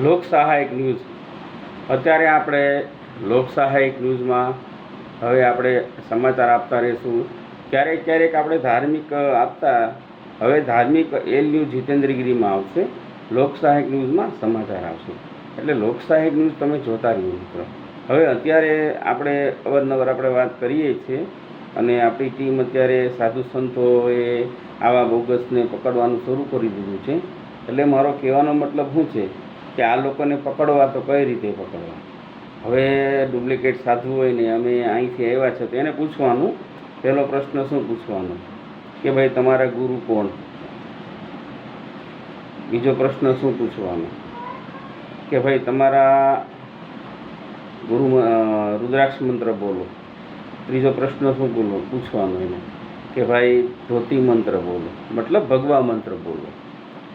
લોક સહાયક ન્યૂઝ. અત્યારે આપણે લોક સહાયક ન્યૂઝમાં હવે આપણે સમાચાર આપતા રહીશું. ક્યારેક ક્યારેક આપણે ધાર્મિક આપતા, હવે ધાર્મિક એલ ન્યૂઝ જીતેન્દ્રગીરીમાં આવશે, લોક સહાયક ન્યૂઝમાં સમાચાર આવશે. એટલે લોક સહાયક ન્યૂઝ તમે જોતા રહ્યો મિત્રો. હવે અત્યારે આપણે અવારનવાર આપણે વાત કરીએ છીએ અને આપણી ટીમ અત્યારે સાધુ સંતોએ આવા બોગસને પકડવાનું શરૂ કરી દીધું છે. એટલે મારો કહેવાનો મતલબ શું છે? કે આ લોકોને પકડવા તો કઈ રીતે પકડવા? હવે ડુપ્લિકેટ સાધુ હોય ને અમે અહીંથી આવ્યા છે તો એને પૂછવાનું, પહેલો પ્રશ્ન શું પૂછવાનો? કે ભાઈ, તમારા ગુરુ કોણ? બીજો પ્રશ્ન શું પૂછવાનો? કે ભાઈ, તમારા ગુરુ રુદ્રાક્ષ મંત્ર બોલો. ત્રીજો પ્રશ્ન શું બોલો? પૂછવાનો એને. કે ભાઈ, ધોતી મંત્ર બોલો. મતલબ ભગવા મંત્ર બોલો.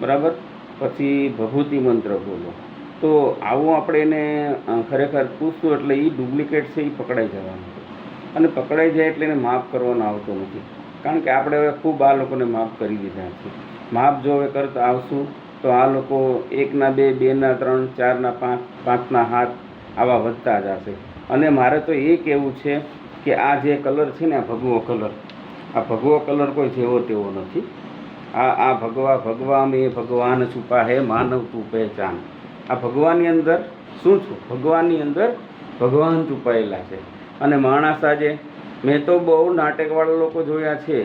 બરાબર? પછી ભભૂતિ મંત્ર બોલો. તો આવું આપણે એને ખરેખર પૂછતું એટલે એ ડુપ્લિકેટ છે એ પકડાઈ જવાનું અને પકડાઈ જાય એટલે એને માફ કરવાનો આવતો નથી. કારણ કે આપણે હવે ખૂબ આ લોકોને માફ કરી દીધા છે. માફ જો હવે કરતા આવશું. તો આ લોકો એકના બે, બેના ત્રણ, ચારના પાંચ, પાંચના હાથ આવા વધતા જ હશે અને મારે તો એ કહેવું છે કે આ જે કલર છે ને, આ ભગવો કલર, આ ભગવો કલર કોઈ જેવો તેવો નથી. આ આ ભગવા ભગવા મેં ભગવાન છુપા હે માનવ તું પહેચાન. આ ભગવાનની અંદર શું છું? ભગવાનની અંદર ભગવાન છુપાયેલા છે. અને માણસ આજે, મેં તો બહુ નાટકવાળા લોકો જોયા છે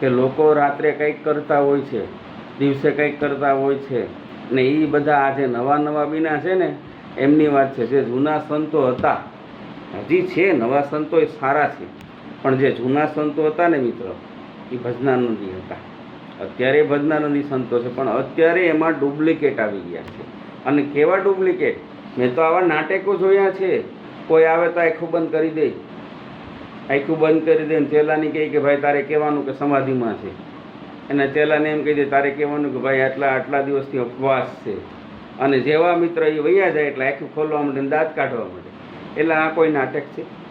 કે લોકો રાત્રે કંઈક કરતા હોય છે, દિવસે કંઈક કરતા હોય છે. ને એ બધા આજે નવા નવા બીના છે ને, એમની વાત છે. જે જૂના સંતો હતા, હજી છે, નવા સંતો એ સારા છે. પણ જે જૂના સંતો હતા ને મિત્રો એ ભજનાનંદી હતા. અત્યારે ભજનાનંદી સંતો છે, પણ અત્યારે એમાં ડુપ્લિકેટ આવી ગયા છે. અને કેવા ડુપ્લિકેટ? મેં તો આવા નાટકો જોયા છે. કોઈ આવે તો આખું બંધ કરી દે. આખું બંધ કરી દે ચેલાની કહે કે ભાઈ, તારે કહેવાનું કે સમાધિમાં છે. અને ચેલાને એમ કહી દે, તારે કહેવાનું કે ભાઈ, આટલા આટલા દિવસથી ઉપવાસ છે. અને જેવા મિત્ર એ વૈયા જાય એટલે આખું ખોલવા માટે દાંત કાઢવા માટે. એટલે આ કોઈ નાટક છે?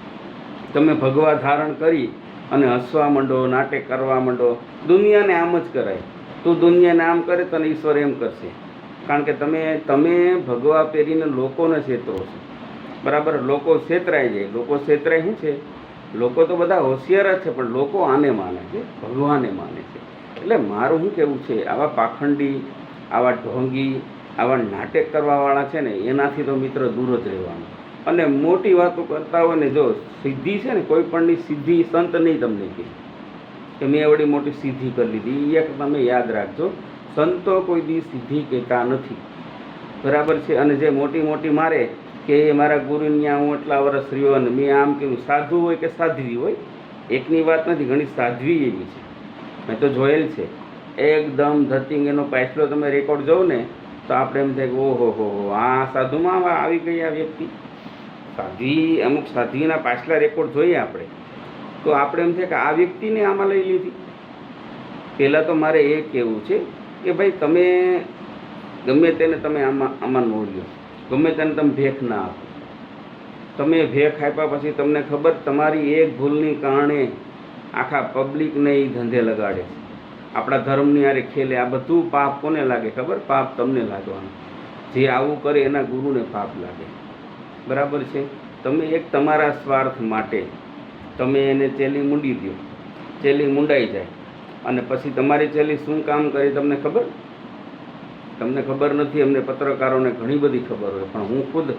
તમે ભગવા ધારણ કરી અને હસવા માંડો, નાટક કરવા માંડો, દુનિયાને આમ જ કરાય. તું દુનિયાને આમ કરે તને ઈશ્વર એમ કરશે. કારણ કે તમે તમે ભગવા પહેરીને લોકોને છેતરો છો. બરાબર? લોકો છેતરાઈ જાય. લોકો છેતરાય શું છે? લોકો તો બધા હોશિયાર જ છે, પણ લોકો આને માને છે. ભગવાને માને છે. એટલે મારું શું કહેવું છે? આવા પાખંડી, આવા ઢોંગી, આવા નાટક કરવાવાળા છે ને, એનાથી તો મિત્ર દૂર જ રહેવાનું. અને મોટી વાતો કરતા હોય ને જો સિદ્ધિ છે ને કોઈ પણની સિદ્ધિ સંત નહીં તમને કહે. કે મેં એવડી મોટી સિદ્ધિ કરી લીધી. એ તમે યાદ રાખજો. સંતો કોઈ દી સિદ્ધિ કહેતા નથી. બરાબર છે? અને જે મોટી મોટી મારે કે એ મારા ગુરુને ત્યાં હું એટલા વર્ષ રહ્યો અને મેં આમ કહ્યું સાધુ હોય કે સાધ્વી હોય, એકની વાત નથી. ઘણી સાધ્વી એવી છે. મેં તો જોયેલ છે. એકદમ ધતિંગ એનો પાછલો તમે રેકોર્ડ જોઉં ને, તો આપણે એમ થાય કે ઓહો, હો હો, આ સાધુમાં આવી ગઈ આ વ્યક્તિ. સાધ્વી અમુક સાધ્વીના પાછલા રેકોર્ડ જોઈએ આપણે. તો આપણે એમ છે કે આ વ્યક્તિને આમાં લઈ લીધી. પહેલાં તો મારે એ કહેવું છે કે ભાઈ તમે ગમે તેને તમે આમાં આમાં નોડ્યો ગમે તેને તમે ભેખ ના આપો. તમે ભેખ આપ્યા પછી તમને ખબર તમારી એક ભૂલની કારણે આખા પબ્લિકને એ ધંધે લગાડે આપણા ધર્મની હારે ખેલે. આ બધું પાપ કોને લાગે ખબર? પાપ તમને લાગવાનું. જે આવું કરે એના ગુરુને પાપ લાગે. બરાબર છે? તમે એક તમારા સ્વાર્થ માટે તમે એને ચેલી મૂંડી દો. ચેલી મૂંડાઈ જાય. અને પછી તમારી ચેલી શું કામ કરે તમને ખબર? તમને ખબર નથી, અમને પત્રકારોને ઘણી બધી ખબર હોય, પણ હું ખુદ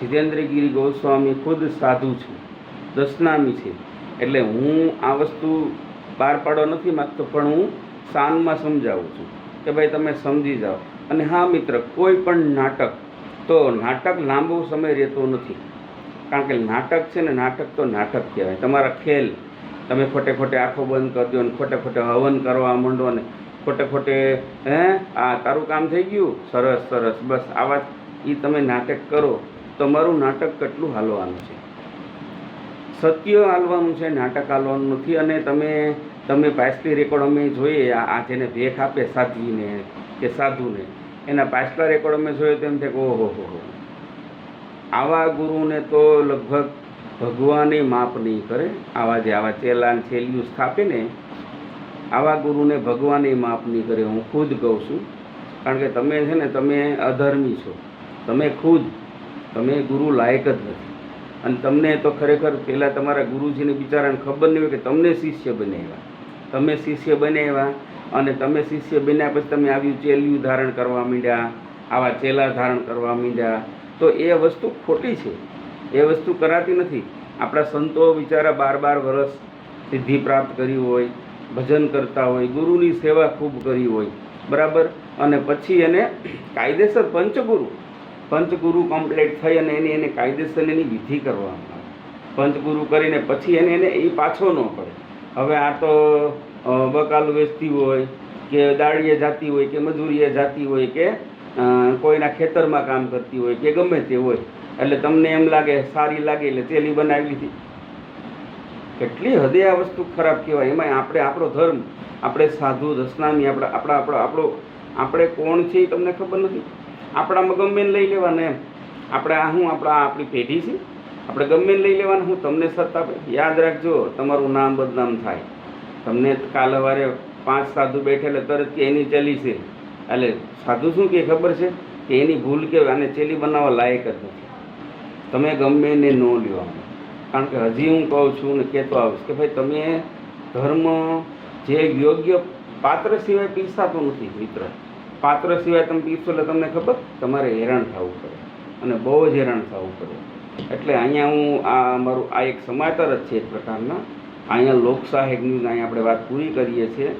જીતેન્દ્રગીરી ગોસ્વામી ખુદ સાધુ છું. દશનામી છે. એટલે હું આ વસ્તુ બહાર પાડવા નથી માગતો, પણ હું શાનમાં સમજાવું છું કે ભાઈ તમે સમજી જાઓ. અને હા મિત્ર, કોઈ પણ નાટક તો નાટક લાંબો સમય રહેતો નથી. કારણ કે નાટક છે ને, નાટક તો નાટક કહેવાય. તમારા ખેલ, તમે ખોટે ખોટે આંખો બંધ કરી દો ને ખોટે ખોટે હવન કરવા માંડો ને, ખોટે ખોટે, હે, આ તારું કામ થઈ ગયું? સરસ સરસ. બસ આવા એ તમે નાટક કરો, તો મારું નાટક કેટલું હાલવાનું છે? સત્ય હાલવાનું છે, નાટક હાલવાનું નથી અને તમે તમે પાછલી રેકોર્ડ અમે જોઈએ આ જેને ભેખ આપે સાધ્વીને કે સાધુને એના પાછલા રેકોર્ડ અમે જોયો તો એમ થાય કે ઓહો હો આવા ગુરુને તો લગભગ ભગવાને માપ નહીં કરે. આવા જે આવા ચેલાન છેલ્યું સ્થાપે ને આવા ગુરુને ભગવાને માપ નહીં કરે, હું ખુદ કહું છું. કારણ કે તમે છે ને, તમે અધર્મી છો. તમે ખુદ, તમે ગુરુ લાયક જ નથી. અને તમને તો ખરેખર પહેલાં તમારા ગુરુજીને બિચારાને ખબર નહીં હોય કે તમને શિષ્ય બનાવ્યા. તમે શિષ્ય બનાવ્યા અને તમે શિષ્ય બન્યા પછી તમે આવ્યું ચેલ્યું ધારણ કરવા માંડ્યા, આવા ચેલા ધારણ કરવા માંડ્યા. તો એ વસ્તુ ખોટી છે. એ વસ્તુ કરાતી નથી. આપણા સંતો બિચારા બાર બાર વર્ષ સિદ્ધિ પ્રાપ્ત કરી હોય, ભજન કરતા હોય, ગુરુની સેવા ખૂબ કરી હોય. બરાબર? અને પછી એને કાયદેસર પંચગુરુ પંચગુરુ કમ્પ્લીટ થઈ અને એની એને કાયદેસર એની વિધિ કરવામાં આવે. પંચગુરુ કરીને પછી એને એને એ પાછો ન પડે. હવે આ તો બકાલું વેચતી હોય કે દાળીએ જાતી હોય કે મજૂરીએ જાતી હોય કે કોઈના ખેતરમાં કામ કરતી હોય કે ગમે તે હોય, એટલે તમને એમ લાગે સારી લાગે એટલે તેલી બનાવી લીધી. કેટલી હદે આ વસ્તુ ખરાબ કહેવાય. એમાં આપણે આપણો ધર્મ, આપણે સાધુ, દસનામી, આપણા આપણા, આપણો આપણો, આપણે કોણ છે એ તમને ખબર નથી? આપણામાં ગમે લઈ લેવાને એમ. આપણે આ હું, આપણા, આપણી પેઢી છે? આપણે ગમે લઈ લેવાનું, હું તમને સત્તા યાદ રાખજો, તમારું નામ બદનામ થાય. તમને કાલ સવારે પાંચ સાધુ બેઠે એટલે તરત કે એની ચલી છે. એટલે સાધુ શું કે ખબર છે? કે એની ભૂલ કે આને ચેલી બનાવવા લાયક જ નથી. તમે ગમે એને ન લ્યો. કારણ કે હજી હું કહું છું ને કહેતો આવીશ કે ભાઈ તમે ધર્મ જે યોગ્ય પાત્ર સિવાય પીરસાતો નથી, મિત્ર. પાત્ર સિવાય તમે પીરશો એટલે તમને ખબર? તમારે હેરાન થવું પડે. અને બહુ જ હેરાન થવું પડે. એટલે અહીંયા હું આ મારું આ એક સમાચાર જ છે એક પ્રકારના. અહીંયા લોકસાહિક ન્યૂઝ અહીંયા આપણે વાત પૂરી કરીએ છીએ.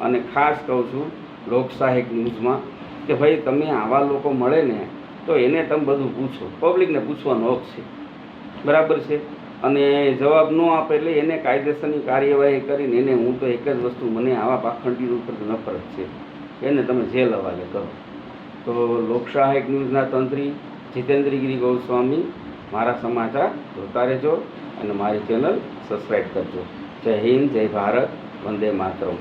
અને ખાસ કહું છું લોકસાહિક ન્યૂઝમાં કે ભાઈ તમે આવા લોકો મળે ને તો એને તમે બધું પૂછો. પબ્લિકને પૂછવાનો હક છે. બરાબર છે? અને જવાબ ન આપે એટલે એને કાયદેસરની કાર્યવાહી કરીને એને હું તો એક જ વસ્તુ મને આવા પાખંડી ઉપર નફરત છે. એને તમે જેલ હવાલે કરો. તો લોકશાહિક ન્યૂઝના તંત્રી જીતેન્દ્રગીરી ગોસ્વામી મારા સમાચાર જોતા રહેજો અને મારી ચેનલ સબસ્ક્રાઈબ કરજો. જય હિન્દ, જય ભારત, વંદે માતરમ.